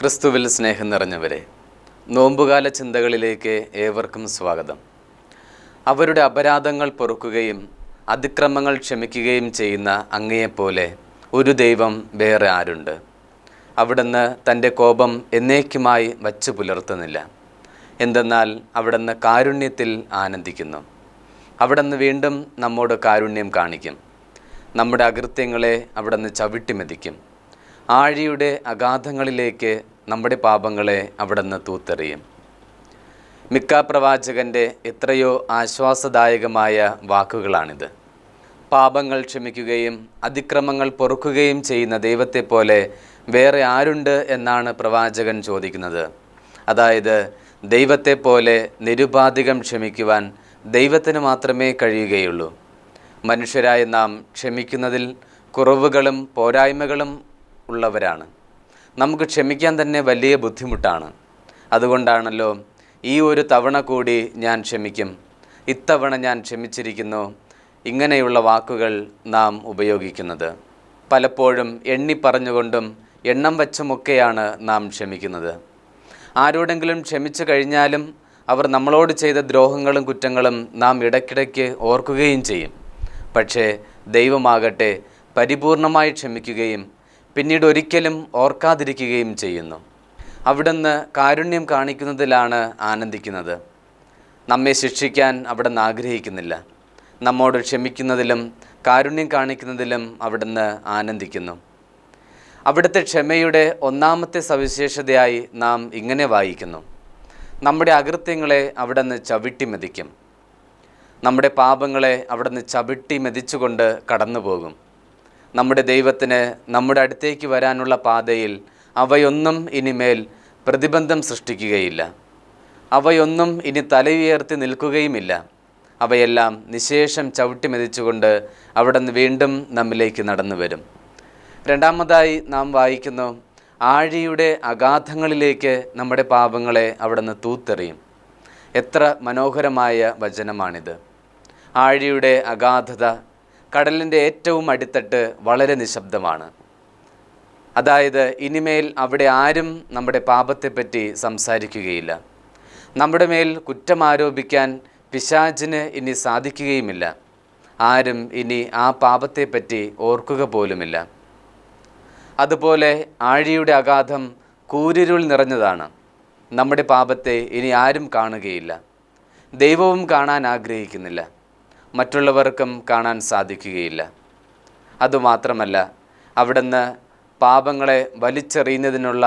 ക്രിസ്തുവിൽ സ്നേഹം നിറഞ്ഞവരെ നോമ്പുകാല ചിന്തകളിലേക്ക് ഏവർക്കും സ്വാഗതം. അവരുടെ അപരാധങ്ങൾ പൊറുക്കുകയും അതിക്രമങ്ങൾ ക്ഷമിക്കുകയും ചെയ്യുന്ന അങ്ങയെപ്പോലെ ഒരു ദൈവം വേറെ ആരുണ്ട്? അവിടുന്ന് തന്റെ കോപം എന്നേക്കുമായി വച്ചു പുലർത്തുന്നില്ല. എന്തെന്നാൽ അവിടുന്ന് കാരുണ്യത്തിൽ ആനന്ദിക്കുന്നു. അവിടുന്ന് വീണ്ടും നമ്മോട് കാരുണ്യം കാണിക്കും. നമ്മുടെ അകൃത്യങ്ങളെ അവിടുന്ന് ചവിട്ടിമെതിക്കും. ആഴിയുടെ അഗാധങ്ങളിലേക്ക് നമ്മുടെ പാപങ്ങളെ അവിടുന്ന് തൂത്തെറിയും. മിക്ക പ്രവാചകന്റെ എത്രയോ ആശ്വാസദായകമായ വാക്കുകളാണിത്. പാപങ്ങൾ ക്ഷമിക്കുകയും അതിക്രമങ്ങൾ പൊറുക്കുകയും ചെയ്യുന്ന ദൈവത്തെ പോലെ വേറെ ആരുണ്ട് എന്നാണ് പ്രവാചകൻ ചോദിക്കുന്നത്. അതായത് ദൈവത്തെ പോലെ നിരുപാധികം ക്ഷമിക്കുവാൻ ദൈവത്തിന് മാത്രമേ കഴിയുകയുള്ളൂ. മനുഷ്യരായ നാം ക്ഷമിക്കുന്നതിൽ കുറവുകളും പോരായ്മകളും ഉള്ളവരാണ്. നമുക്ക് ക്ഷമിക്കാൻ തന്നെ വലിയ ബുദ്ധിമുട്ടാണ്. അതുകൊണ്ടാണല്ലോ ഈ ഒരു തവണ കൂടി ഞാൻ ക്ഷമിക്കും. ഇത്തവണ ഞാൻ ക്ഷമിച്ചിരിക്കുന്നു. ഇങ്ങനെയുള്ള വാക്കുകൾ നാം ഉപയോഗിക്കുന്നത്. പലപ്പോഴും എണ്ണി പറഞ്ഞുകൊണ്ടും എണ്ണം വച്ചുമൊക്കെയാണ് നാം ക്ഷമിക്കുന്നത്. ആരോടെങ്കിലും ക്ഷമിച്ചു കഴിഞ്ഞാലും അവർ നമ്മളോട് ചെയ്ത ദ്രോഹങ്ങളും കുറ്റങ്ങളും നാം ഇടയ്ക്കിടയ്ക്ക് ഓർക്കുകയും ചെയ്യും. പക്ഷേ ദൈവമാകട്ടെ പരിപൂർണമായി ക്ഷമിക്കുകയും പിന്നീട് ഒരിക്കലും ഓർക്കാതിരിക്കുകയും ചെയ്യുന്നു. അവിടുന്ന് കാരുണ്യം കാണിക്കുന്നതിലാണ് ആനന്ദിക്കുന്നത്. നമ്മെ ശിക്ഷിക്കാൻ അവിടുന്ന് ആഗ്രഹിക്കുന്നില്ല. നമ്മോട് ക്ഷമിക്കുന്നതിലും കാരുണ്യം കാണിക്കുന്നതിലും അവിടുന്ന് ആനന്ദിക്കുന്നു. അവിടുത്തെ ക്ഷമയുടെ ഒന്നാമത്തെ സവിശേഷതയായി നാം ഇങ്ങനെ വായിക്കുന്നു. നമ്മുടെ അകൃത്യങ്ങളെ അവിടുന്ന് ചവിട്ടി മെതിക്കും. നമ്മുടെ പാപങ്ങളെ അവിടുന്ന് ചവിട്ടി മെതിച്ചുകൊണ്ട് കടന്നു പോകും നമ്മുടെ ദൈവത്തിന് നമ്മുടെ അടുത്തേക്ക് വരാനുള്ള പാതയിൽ അവയൊന്നും ഇനിമേൽ പ്രതിബന്ധം സൃഷ്ടിക്കുകയില്ല. അവയൊന്നും ഇനി തലയുയർത്തി നിൽക്കുകയുമില്ല. അവയെല്ലാം നിശേഷം ചവിട്ടി മെതിച്ചുകൊണ്ട് അവിടെ നിന്ന് വീണ്ടും നമ്മിലേക്ക് നടന്നു വരും രണ്ടാമതായി നാം വായിക്കുന്നു ആഴിയുടെ അഗാധങ്ങളിലേക്ക് നമ്മുടെ പാപങ്ങളെ അവിടെ നിന്ന് തൂത്തെറിയും. എത്ര മനോഹരമായ വചനമാണിത്. ആഴിയുടെ അഗാധത കടലിന്റെ ഏറ്റവും അടിത്തട്ട് വളരെ നിശബ്ദമാണ്. അതായത് ഇനിമേൽ അവിടെ ആരും നമ്മുടെ പാപത്തെപ്പറ്റി സംസാരിക്കുകയില്ല. നമ്മുടെ മേൽ കുറ്റം ആരോപിക്കാൻ പിശാചിന് ഇനി സാധിക്കുകയുമില്ല. ആരും ഇനി ആ പാപത്തെപ്പറ്റി ഓർക്കുക പോലുമില്ല. അതുപോലെ ആഴിയുടെ അഗാധം കൂരിരുൾ നിറഞ്ഞതാണ്. നമ്മുടെ പാപത്തെ ഇനി ആരും കാണുകയില്ല. ദൈവവും കാണാൻ ആഗ്രഹിക്കുന്നില്ല. മറ്റുള്ളവർക്കും കാണാൻ സാധിക്കുകയില്ല. അതുമാത്രമല്ല അവിടുന്ന് പാപങ്ങളെ വലിച്ചെറിയുന്നതിനുള്ള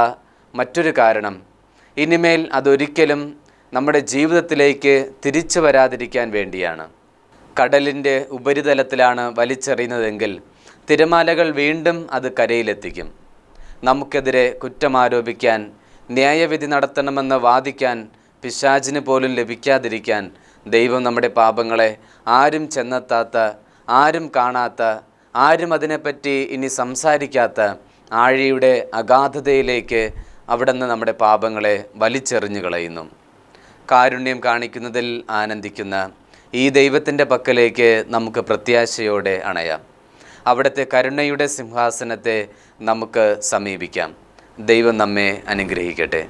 മറ്റൊരു കാരണം ഇനിമേൽ അതൊരിക്കലും നമ്മുടെ ജീവിതത്തിലേക്ക് തിരിച്ചു വരാതിരിക്കാൻ വേണ്ടിയാണ്. കടലിന്റെ ഉപരിതലത്തിലാണ് വലിച്ചെറിയുന്നതെങ്കിൽ തിരമാലകൾ വീണ്ടും അത് കരയിലെത്തിക്കും. നമുക്കെതിരെ കുറ്റം ആരോപിക്കാൻ ന്യായവിധി നടത്തണമെന്ന് വാദിക്കാൻ പിശാചിന് പോലും ലഭിക്കാതിരിക്കാൻ ദൈവം നമ്മുടെ പാപങ്ങളെ ആരും ചെന്നെത്താത്ത ആരും കാണാത്ത ആരും അതിനെപ്പറ്റി ഇനി സംസാരിക്കാത്ത ആഴിയുടെ അഗാധതയിലേക്ക് അവിടുന്ന് നമ്മുടെ പാപങ്ങളെ വലിച്ചെറിഞ്ഞു കളയുന്നു. കാരുണ്യം കാണിക്കുന്നതിൽ ആനന്ദിക്കുന്ന ഈ ദൈവത്തിന്റെ പക്കലേക്ക് നമുക്ക് പ്രത്യാശയോടെ അണയാം. അവിടുത്തെ കരുണയുടെ സിംഹാസനത്തെ നമുക്ക് സമീപിക്കാം. ദൈവം നമ്മെ അനുഗ്രഹിക്കട്ടെ.